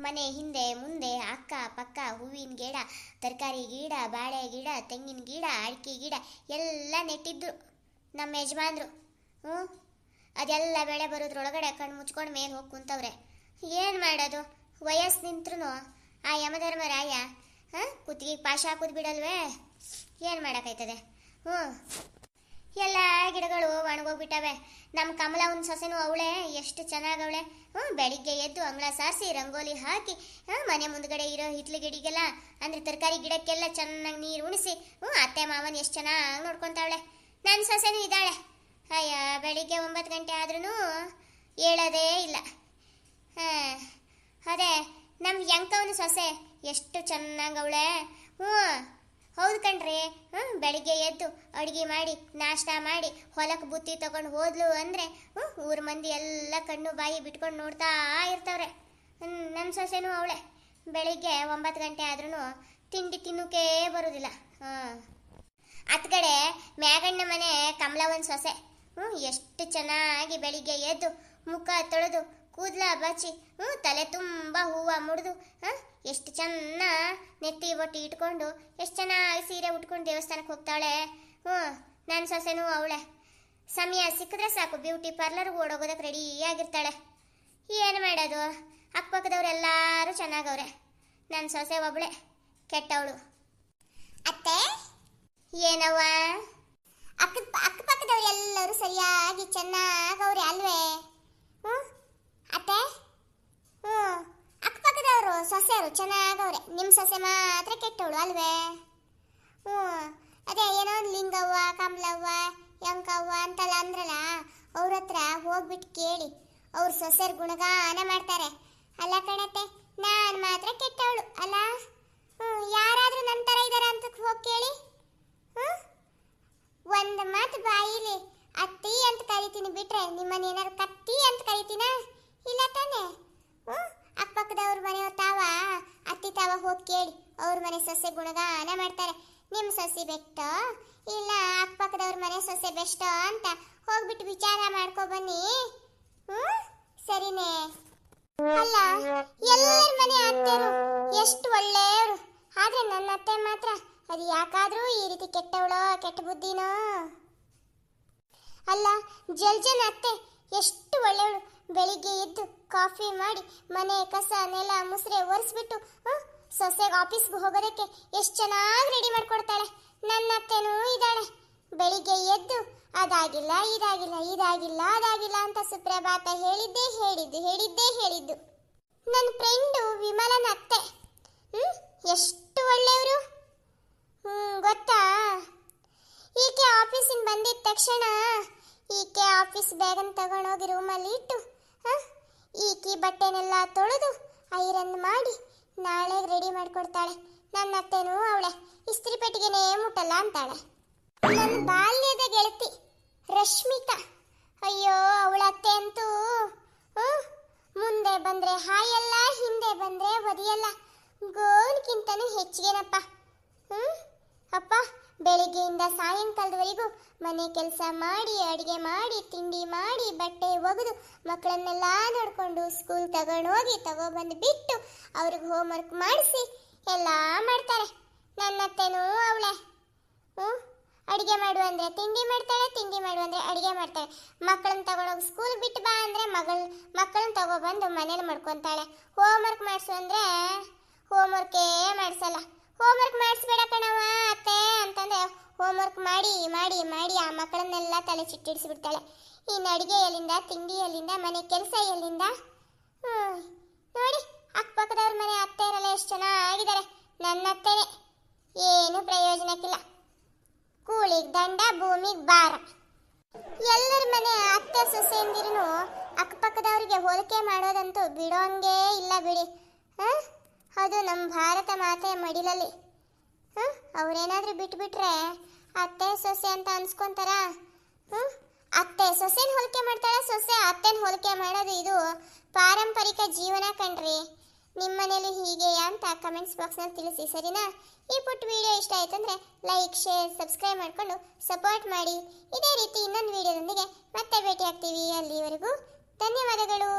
ಮನೆ ಹಿಂದೆ ಮುಂದೆ ಅಕ್ಕ ಪಕ್ಕ ಹೂವಿನ ಗಿಡ, ತರಕಾರಿ ಗಿಡ, ಬಾಳೆ ಗಿಡ, ತೆಂಗಿನ ಗಿಡ, ಅಡಿಕೆ ಗಿಡ ಎಲ್ಲ ನೆಟ್ಟಿದ್ರು. ನಮ್ಮ ಯಜಮಾನ್ರು. ಹ್ಞೂ? ಅದೆಲ್ಲ ಬೆಳೆ ಬರೋದ್ರೊಳಗಡೆ ಕಣ್ಣು ಮುಚ್ಕೊಂಡು ಮೇಲೆ ಹೋಗಿ ಕುಂತವ್ರೆ. ಏನು ಮಾಡೋದು? ವಯಸ್ಸು ನಿಂತ್ರು ಆ ಯಮಧರ್ಮರಾಯ, ಹಾಂ? ಕುತ್ತಿಗೆ ಪಾಶ ಹಾಕೋದು ಬಿಡಲ್ವೇ ಏನು ಮಾಡೋಕ್ಕಾಯ್ತದೆ? ಹ್ಞೂ? ಎಲ್ಲ ಗಿಡಗಳು ಒಣಗೋಗ್ಬಿಟ್ಟವೆ ನಮ್ಮ ಕಮಲ ಒಂದು ಸೊಸೆನೂ ಅವಳೆ, ಎಷ್ಟು ಚೆನ್ನಾಗವಳೆ. ಹ್ಞೂ, ಬೆಳಿಗ್ಗೆ ಎದ್ದು ಅಂಗಳ ಸಾರಿಸಿ ರಂಗೋಲಿ ಹಾಕಿ ಹಾಂ ಮನೆ ಮುಂದ್ಗಡೆ ಇರೋ ಹಿತ್ಲು ಗಿಡಿಗೆಲ್ಲ ಅಂದರೆ ತರಕಾರಿ ಗಿಡಕ್ಕೆಲ್ಲ ಚೆನ್ನಾಗಿ ನೀರು ಉಣಿಸಿ, ಹ್ಞೂ, ಅತ್ತೆ ಮಾವನ ಎಷ್ಟು ಚೆನ್ನಾಗಿ ನೋಡ್ಕೊತಾವಳೆ. ನನ್ನ ಸೊಸೆನೂ ಇದ್ದಾಳೆ. ಅಯ್ಯ, ಬೆಳಿಗ್ಗೆ ಒಂಬತ್ತು ಗಂಟೆ ಆದ್ರೂ ಹೇಳೋದೇ ಇಲ್ಲ. ಹಾಂ, ಅದೇ ನಮ್ಮ ಯಂಕವನ ಸೊಸೆ, ಎಷ್ಟು ಚೆನ್ನಾಗವಳೆ. ಹ್ಞೂ ಹೌದು ಕಣ್ರಿ. ಹ್ಞೂ ಬೆಳಿಗ್ಗೆ ಎದ್ದು ಅಡುಗೆ ಮಾಡಿ, ನಾಷ್ಟ ಮಾಡಿ ಹೊಲಕ್ಕೆ ಬುತ್ತಿ ತಗೊಂಡು ಹೋದ್ಲು ಅಂದರೆ ಹ್ಞೂ ಊರ ಮಂದಿ ಎಲ್ಲ ಕಣ್ಣು ಬಾಯಿ ಬಿಟ್ಕೊಂಡು ನೋಡ್ತಾ ಇರ್ತಾವ್ರೆ. ನಮ್ಮ ಸೊಸೆನೂ ಅವಳೆ. ಬೆಳಿಗ್ಗೆ ಒಂಬತ್ತು ಗಂಟೆ ಆದ್ರೂ ತಿಂಡಿ ತಿನ್ನೋಕೆ ಬರೋದಿಲ್ಲ. ಹಾಂ. ಅತ್ಗಡೆ ಮ್ಯಾಗಣ್ಣ ಮನೆ ಕಮಲವನ್ ಸೊಸೆ. ಹ್ಞೂ ಎಷ್ಟು ಚೆನ್ನಾಗಿ ಬೆಳಿಗ್ಗೆ ಎದ್ದು ಮುಖ ತೊಳೆದು ಕೂದಲ ಬಾಚಿ ಹ್ಞೂ ತಲೆ ತುಂಬ ಹೂವು ಮುಡಿದು, ಹಾಂ? ಎಷ್ಟು ಚೆನ್ನ ನೆತ್ತಿ ಬೊಟ್ಟಿ ಇಟ್ಕೊಂಡು, ಎಷ್ಟು ಚೆನ್ನಾಗಿ ಸೀರೆ ಉಟ್ಕೊಂಡು ದೇವಸ್ಥಾನಕ್ಕೆ ಹೋಗ್ತಾಳೆ. ಹ್ಞೂ ನನ್ನ ಸೊಸೆನೂ ಅವಳೆ. ಸಮಯ ಸಿಕ್ಕಿದ್ರೆ ಸಾಕು, ಬ್ಯೂಟಿ ಪಾರ್ಲರ್ಗೆ ಓಡೋಗೋದಕ್ಕೆ ರೆಡಿ ಆಗಿರ್ತಾಳೆ. ಏನು ಮಾಡೋದು? ಅಕ್ಕಪಕ್ಕದವ್ರೆಲ್ಲರೂ ಚೆನ್ನಾಗವ್ರೆ. ನನ್ನ ಸೊಸೆ ಒಬ್ಳೆ, ಕೆಟ್ಟವಳು. ಅತ್ತೆ? ಏನವ್ವ? ಅಕ್ಕ ಅಕ್ಕಪಕ್ಕದವ್ರು ಎಲ್ಲರೂ ಸರಿಯಾಗಿ ಚೆನ್ನಾಗವ್ರೆ ಅಲ್ವೇ ಹ್ಞೂ ಅತ್ತೆ ಹ್ಞೂ ಅಕ್ಕಪಕ್ಕದವರು ಸೊಸೆಯರು ಚೆನ್ನಾಗವ್ರೆ. ನಿಮ್ಮ ಸೊಸೆ ಮಾತ್ರ ಕೆಟ್ಟವಳು ಅಲ್ವೇ? ಹ್ಞೂ. ಅದೇ ಏನೋ ಒಂದು ಲಿಂಗವ್ವ, ಕಮಲವ್ವ, ಯಂಕವ್ವ ಅಂತೆಲ್ಲ ಅಂದ್ರಲ್ಲ, ಅವ್ರ ಹತ್ರ ಹೋಗ್ಬಿಟ್ಟು ಕೇಳಿ. ಅವ್ರ ಸೊಸೆಯರ್ ಗುಣಗಾನ ಮಾಡ್ತಾರೆ. ಅಲ್ಲ ಕಣತ್ತೆ, ನಾನು ಮಾತ್ರ ಕೆಟ್ಟವಳು, ಅಲ್ಲ? ಹ್ಞೂ, ಯಾರಾದರೂ ನನ್ನ ಥರ ಇದ್ದಾರೆ ಅಂತ ಹೋಗಿ ಕೇಳಿ. ಹ್ಞೂ. ಒಂದು ಮಾತು ಬಾಯಿಲಿ, ಅತ್ತಿ ಅಂತ ಕರಿತೀನಿ ಬಿಟ್ರೆ ನಿಮ್ಮನ್ನ ಏನಾರು ಕತ್ತಿ ಅಂತ ಕರಿತೀನ? ಇಲ್ಲ ತಾನೆ. ಹ್ಞೂ. ಅಕ್ಕಪಕ್ಕದವ್ರ ಮನೆಯವ್ರ ತಾವ, ಅತ್ತಿ ತಾವ ಹೋಗಿ ಕೇಳಿ, ಅವ್ರ ಮನೆ ಸೊಸೆ ಗುಣಗಾನ ಮಾಡ್ತಾರೆ. ನಿಮ್ಮ ಸೊಸೆ ಬೆಟ್ಟ? ಇಲ್ಲ, ಅಕ್ಕಪಕ್ಕದವ್ರ ಮನೆ ಸೊಸೆ ಬೆಸ್ಟ್ ಅಂತ ಹೋಗ್ಬಿಟ್ಟು ವಿಚಾರ ಮಾಡ್ಕೊ ಬನ್ನಿ. ಹ್ಞೂ ಸರಿನೇ. ಅಲ್ಲ, ಎಲ್ಲರ ಮನೆ ಅತ್ತೆರು ಎಷ್ಟು ಒಳ್ಳೆಯವರು. ಆದ್ರೆ ನನ್ನ ಅತ್ತೆ ಮಾತ್ರ, ಅದು ಯಾಕಾದ್ರೂ ಈ ರೀತಿ ಕೆಟ್ಟವಳೋ, ಕೆಟ್ಟ ಬುದ್ಧಿನೋ. ಅಲ್ಲ ಜಲ್ಜನ್ ಅತ್ತೆ ಎಷ್ಟು ಒಳ್ಳೆಯವಳು ಬೆಳಿಗ್ಗೆ ಎದ್ದು ಕಾಫಿ ಮಾಡಿ ಮನೆ ಕಸ, ನೆಲ, ಮುಸ್ರೆ ಒರೆಸ್ಬಿಟ್ಟು ಸೊಸೆಗೆ ಆಫೀಸ್ಗೆ ಹೋಗೋದಕ್ಕೆ ಎಷ್ಟು ಚೆನ್ನಾಗಿ ರೆಡಿ ಮಾಡಿಕೊಡ್ತಾಳೆ. ನನ್ನ ಅತ್ತೆನೂ ಇದ್ದಾಳೆ. ಬೆಳಿಗ್ಗೆ ಎದ್ದು ಅದಾಗಿಲ್ಲ, ಇದಾಗಿಲ್ಲ ಇದಾಗಿಲ್ಲ, ಅದಾಗಿಲ್ಲ ಅಂತ ಸುಪ್ರಭಾತ ಹೇಳಿದ್ದೇ ಹೇಳಿದ್ದು ಹೇಳಿದ್ದೇ ಹೇಳಿದ್ದು. ನನ್ನ ಫ್ರೆಂಡು ವಿಮಲನ ಅತ್ತೆ. ಹ್ಞೂ ಎಷ್ಟು ಒಳ್ಳೆಯವರು ಹ್ಞೂ ಗೊತ್ತಾ? ಈಕೆ ಆಫೀಸಿಂದ ಬಂದಿದ್ದ ತಕ್ಷಣ ಈಕೆ ಆಫೀಸ್ ಬ್ಯಾಗನ್ ತಗೊಂಡೋಗಿ ರೂಮಲ್ಲಿ ಇಟ್ಟು? ಈಕಿ ಬಟ್ಟೆನೆಲ್ಲ ತೊಳೆದು, ಐರನ್ ಮಾಡಿ ನಾಳೆ ರೆಡಿ ಮಾಡ್ಕೊಡ್ತಾಳೆ. ನನ್ನ ಅತ್ತೆನೂ ಅವಳೆ. ಇಸ್ತ್ರಿ ಪೆಟ್ಟಿಗೆನೇ ಮುಟ್ಟಲ್ಲ ಅಂತಾಳೆ. ನನ್ನ ಬಾಲ್ಯದ ಗೆಳತಿ ರಶ್ಮಿಕಾ. ಅಯ್ಯೋ, ಅವಳ ಅತ್ತೆ ಅಂತೂ ಮುಂದೆ ಬಂದ್ರೆ ಹಾಯಲ್ಲ, ಹಿಂದೆ ಬಂದ್ರೆ ಒದಿಯಲ್ಲ ಗೋಲ್ಗಿಂತನೂ ಹೆಚ್ಚಿಗೆನಪ್ಪ. ಬೆಳಿಗ್ಗೆಯಿಂದ ಸಾಯಂಕಾಲದವರೆಗೂ ಮನೆ ಕೆಲಸ ಮಾಡಿ, ಅಡುಗೆ ಮಾಡಿ, ತಿಂಡಿ ಮಾಡಿ, ಬಟ್ಟೆ ಒಗೆದು ಮಕ್ಕಳನ್ನೆಲ್ಲ ನೋಡಿಕೊಂಡು ಸ್ಕೂಲ್ ತಗೊಂಡು ಹೋಗಿ ತಗೊಬಂದು ಬಿಟ್ಟು ಅವ್ರಿಗೆ ಹೋಮ್ವರ್ಕ್ ಮಾಡಿಸಿ ಎಲ್ಲ ಮಾಡ್ತಾರೆ. ನನ್ನ ಅತ್ತೆನೂ ಅವಳೆ. ಹ್ಞೂ, ಅಡುಗೆ ಮಾಡು ಅಂದರೆ ತಿಂಡಿ ಮಾಡ್ತಾಳೆ, ತಿಂಡಿ ಮಾಡು ಅಂದರೆ ಅಡುಗೆ ಮಾಡ್ತಾಳೆ. ಮಕ್ಕಳನ್ನ ತಗೊಂಡೋಗಿ ಸ್ಕೂಲ್ ಬಿಟ್ಟು ಬಾ ಅಂದರೆ ಮಗಳ, ಮಕ್ಕಳನ್ನ ತಗೊಬಂದು ಮನೇಲಿ ಮಾಡ್ಕೊತಾಳೆ. ಹೋಮ್ವರ್ಕ್ ಮಾಡಿಸು ಅಂದರೆ ಹೋಮ್ವರ್ಕೇ ಮಾಡಿಸಲ್ಲ. ಹೋಮ್ವರ್ಕ್ ಮಾಡಿಸ್ಬೇಡ ಕಣವ ಅತ್ತೆ ಅಂತಂದ್ರೆ ಹೋಮ್ವರ್ಕ್ ಮಾಡಿ ಮಾಡಿ ಮಾಡಿ ಆ ಮಕ್ಕಳನ್ನೆಲ್ಲ ತಲೆ ಚಿಟ್ಟಿಡಿಸಿಬಿಡ್ತಾಳೆ. ಇನ್ನು ಅಡುಗೆ ಎಲ್ಲಿಂದ, ತಿಂಡಿ ಎಲ್ಲಿಂದ, ಮನೆ ಕೆಲಸ ಎಲ್ಲಿಂದ? ಹ್ಞೂ ನೋಡಿ, ಅಕ್ಕಪಕ್ಕದವ್ರ ಮನೆ ಅತ್ತೆ ಇರಲ್ಲ, ಎಷ್ಟು ಚೆನ್ನಾಗಿದ್ದಾರೆ. ನನ್ನ ಅತ್ತೆನೇ ಏನು ಪ್ರಯೋಜನಕ್ಕಿಲ್ಲ. ಕೂಳಿಗೆ ದಂಡ, ಭೂಮಿಗೆ ಭಾರ. ಎಲ್ಲರ ಮನೆ ಅತ್ತೆ ಸೊಸೆಯಂದಿರೂ ಅಕ್ಕಪಕ್ಕದವರಿಗೆ ಹೋಲಿಕೆ ಮಾಡೋದಂತೂ ಬಿಡೋಂಗೇ ಇಲ್ಲ ಬಿಡಿ. ಹಾಂ? ಅದು ನಮ್ಮ ಭಾರತ ಮಾತೆಯ ಮಡಿಲಲ್ಲಿ. ಹಾಂ? ಅವರೇನಾದರೂ ಬಿಟ್ಬಿಟ್ರೆ ಅತ್ತೆ, ಸೊಸೆ ಅಂತ ಅನ್ಸ್ಕೊಂತಾರ? ಹ್ಞೂ ಅತ್ತೆ, ಸೊಸೆನ ಹೋಲಿಕೆ ಮಾಡ್ತಾಳೆ ಸೊಸೆ ಅತ್ತೆನ ಹೋಲಿಕೆ ಮಾಡೋದು ಇದು ಪಾರಂಪರಿಕ ಜೀವನ ಕಣ್ರಿ. ನಿಮ್ಮ ಮನೇಲಿ ಹೀಗೆಯಾ ಅಂತ ಕಮೆಂಟ್ಸ್ ಬಾಕ್ಸ್ನಲ್ಲಿ ತಿಳಿಸಿ, ಸರಿನಾ? ಈ ಪುಟ್ಟ ವಿಡಿಯೋ ಇಷ್ಟ ಆಯ್ತು ಲೈಕ್ ಶೇರ್ ಸಬ್ಸ್ಕ್ರೈಬ್ ಮಾಡಿಕೊಂಡು ಸಪೋರ್ಟ್ ಮಾಡಿ. ಇದೇ ರೀತಿ ಇನ್ನೊಂದು ವಿಡಿಯೋದೊಂದಿಗೆ ಮತ್ತೆ ಭೇಟಿ ಆಗ್ತೀವಿ ಅಲ್ಲಿವರೆಗೂ ಧನ್ಯವಾದಗಳು.